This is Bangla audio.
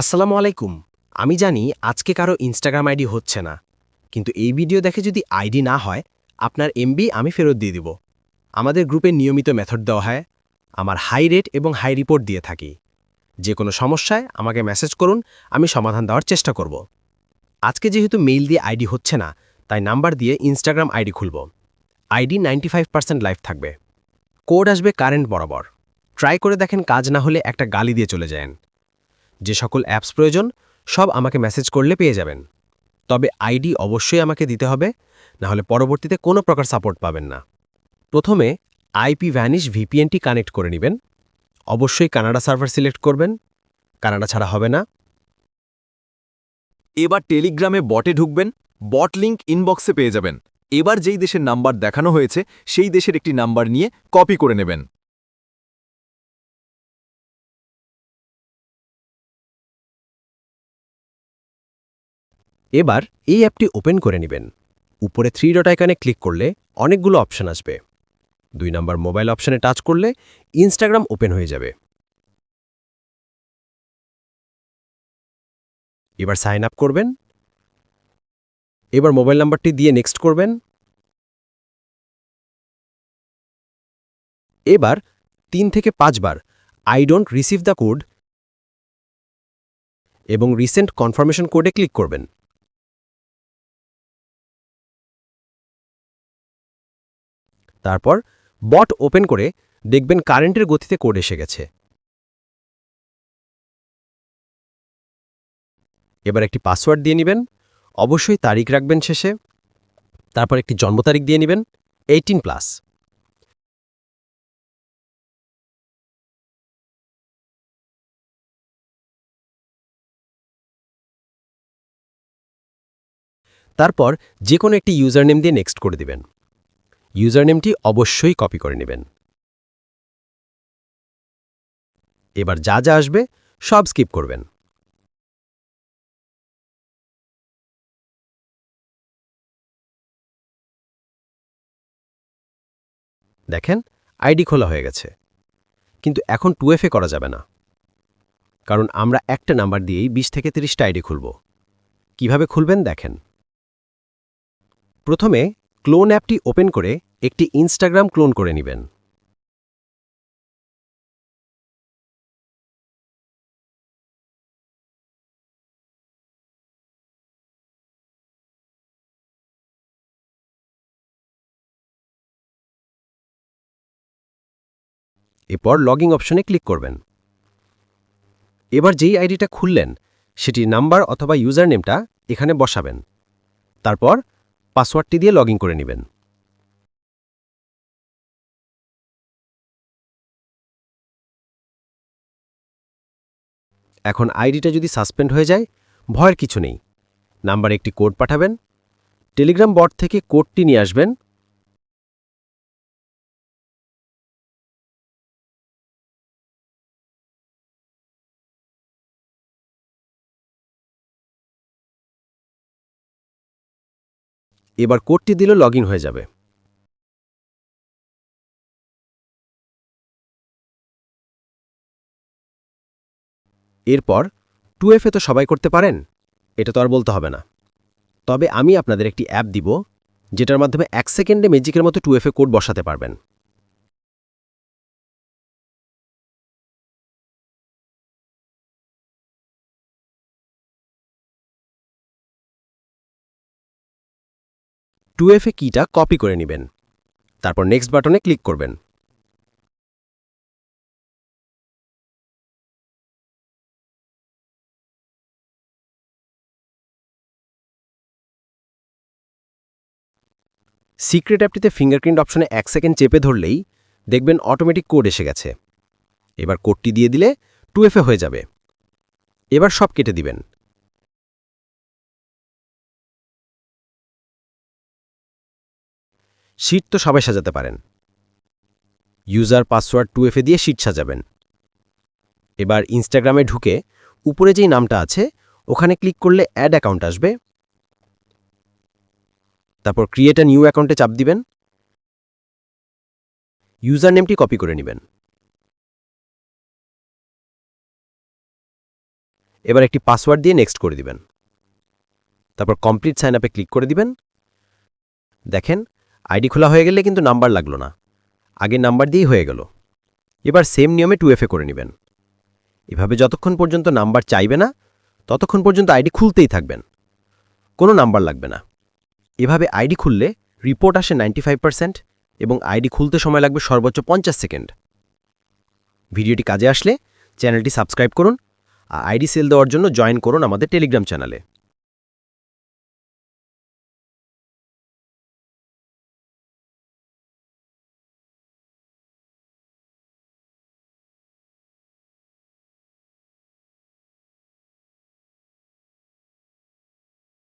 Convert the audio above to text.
আসসালামু আলাইকুম। আমি জানি আজকে কারও ইনস্টাগ্রাম আইডি হচ্ছে না, কিন্তু এই ভিডিও দেখে যদি আইডি না হয়, আপনার এমবি আমি ফেরত দিয়ে দিব। আমাদের গ্রুপে নিয়মিত মেথড দেওয়া হয়, আমার হাই রেট এবং হাই রিপোর্ট দিয়ে থাকি। যে কোনো সমস্যায় আমাকে মেসেজ করুন, আমি সমাধান দেওয়ার চেষ্টা করব। আজকে যেহেতু মেইল দিয়ে আইডি হচ্ছে না, তাই নাম্বার দিয়ে ইনস্টাগ্রাম আইডি খুলব। ID ninety five percent life থাকবে। কোড আসবে কারেন্ট বরাবর। ট্রাই করে দেখেন কাজ না হলে একটা গালি দিয়ে চলে যান যে সকল অ্যাপস প্রয়োজন, সব আমাকে মেসেজ করলে পেয়ে যাবেন। তবে আইডি অবশ্যই আমাকে দিতে হবে না হলে পরবর্তীতে কোনো প্রকার সাপোর্ট পাবেন না। প্রথমে আইপি ভ্যানিশ ভিপিএনটি কানেক্ট করে নেবেন। অবশ্যই কানাডা সার্ভার সিলেক্ট করবেন। কানাডা ছাড়া হবে না। এবার টেলিগ্রামে বটে ঢুকবেন, বট লিঙ্ক ইনবক্সে পেয়ে যাবেন। এবার যেই দেশের নাম্বার দেখানো হয়েছে, সেই দেশের একটি নাম্বার নিয়ে কপি করে নেবেন। এবার এই অ্যাপটি ওপেন করে নেবেন। উপরে থ্রি ডট আইকনে ক্লিক করলে অনেকগুলো অপশন আসবে। দুই নম্বর মোবাইল অপশনে টাচ করলে ইনস্টাগ্রাম ওপেন হয়ে যাবে। এবার সাইন আপ করবেন। এবার মোবাইল নাম্বারটি দিয়ে নেক্সট করবেন। এবার তিন থেকে পাঁচবার I don't receive the code এবং রিসেন্ট কনফার্মেশন কোডে ক্লিক করবেন। তারপর বট ওপেন করে দেখবেন কারেন্টের গতিতে কোড এসে গেছে। এবার একটি পাসওয়ার্ড দিয়ে নেবেন, অবশ্যই তারিখ রাখবেন শেষে, তারপর একটি জন্ম তারিখ দিয়ে নেবেন, এইটিন প্লাস। তারপর যে কোনো একটি ইউজার নেম দিয়ে নেক্সট করে দিবেন। ইউজার নেমটি অবশ্যই কপি করে নেবেন। এবার যা যা আসবে, সব স্কিপ করবেন। দেখেন, আইডি খোলা হয়ে গেছে। কিন্তু এখন টুএফএ করা যাবে না। কারণ আমরা একটা নাম্বার দিয়েই বিশ থেকে তিরিশটা আইডি খুলব। কীভাবে খুলবেন দেখেন। প্রথমে ক্লোন অ্যাপটি ওপেন করে একটি ইনস্টাগ্রাম ক্লোন করে নেবেন। এরপর লগিং অপশনে ক্লিক করবেন। এবার যেই আইডিটা খুললেন সেটি নাম্বার অথবা ইউজার নেমটা এখানে বসাবেন। তারপর পাসওয়ার্ডটি দিয়ে লগইন করে নেবেন। এখন আইডিটা যদি সাসপেন্ড হয়ে যায়, ভয়ের কিছু নেই। নাম্বারে একটি কোড পাঠাবেন, টেলিগ্রাম বট থেকে কোডটি নিয়ে আসবেন। এবার কোডটি দিলে লগ হয়ে যাবে। এরপর টুএফএ তো সবাই করতে পারেন? এটা তো আর বলতে হবে না। তবে আমি আপনাদের একটি অ্যাপ দিব, যেটার মাধ্যমে এক সেকেন্ডে ম্যাজিকের মতো টুএফএ কোড বসাতে পারবেন। টুএফএ কিটা কপি করে নেবেন। তারপর নেক্সট বাটনে ক্লিক করবেন। সিক্রেট অ্যাপটিতে ফিঙ্গারপ্রিন্ট অপশনে এক সেকেন্ড চেপে ধরলেই দেখবেন অটোমেটিক কোড এসে গেছে। এবার কোডটি দিয়ে দিলে টুএফএ হয়ে যাবে। এবার সব কেটে দিবেন। শিট তো সবাই সাজাতে পারেন। ইউজার পাসওয়ার্ড টুএফএ দিয়ে শিট সাজাবেন। এবার ইনস্টাগ্রামে ঢুকে উপরে যেই নামটা আছে, ওখানে ক্লিক করলে অ্যাড অ্যাকাউন্ট আসবে। তারপর ক্রিয়েট নিউ অ্যাকাউন্টে চাপ দিবেন। ইউজার নেমটি কপি করে নেবেন। এবার একটি পাসওয়ার্ড দিয়ে নেক্সট করে দিবেন। তারপর কমপ্লিট সাইন আপে ক্লিক করে দিবেন। দেখেন আইডি খোলা হয়ে গেলে কিন্তু নাম্বার লাগল না। আগের নাম্বার দিয়েই হয়ে গেল। এবার সেম নিয়মে টু এফে করে নেবেন। এভাবে যতক্ষণ পর্যন্ত নাম্বার চাইবে না, ততক্ষণ পর্যন্ত আইডি খুলতেই থাকবেন। কোনো নাম্বার লাগবে না। এভাবে আইডি খুললে রিপোর্ট আসে নাইনটি এবং আইডি খুলতে সময় লাগবে সর্বোচ্চ পঞ্চাশ সেকেন্ড। ভিডিওটি কাজে আসলে চ্যানেলটি সাবস্ক্রাইব করুন আর আইডি সেল দেওয়ার জন্য জয়েন করুন আমাদের টেলিগ্রাম চ্যানেলে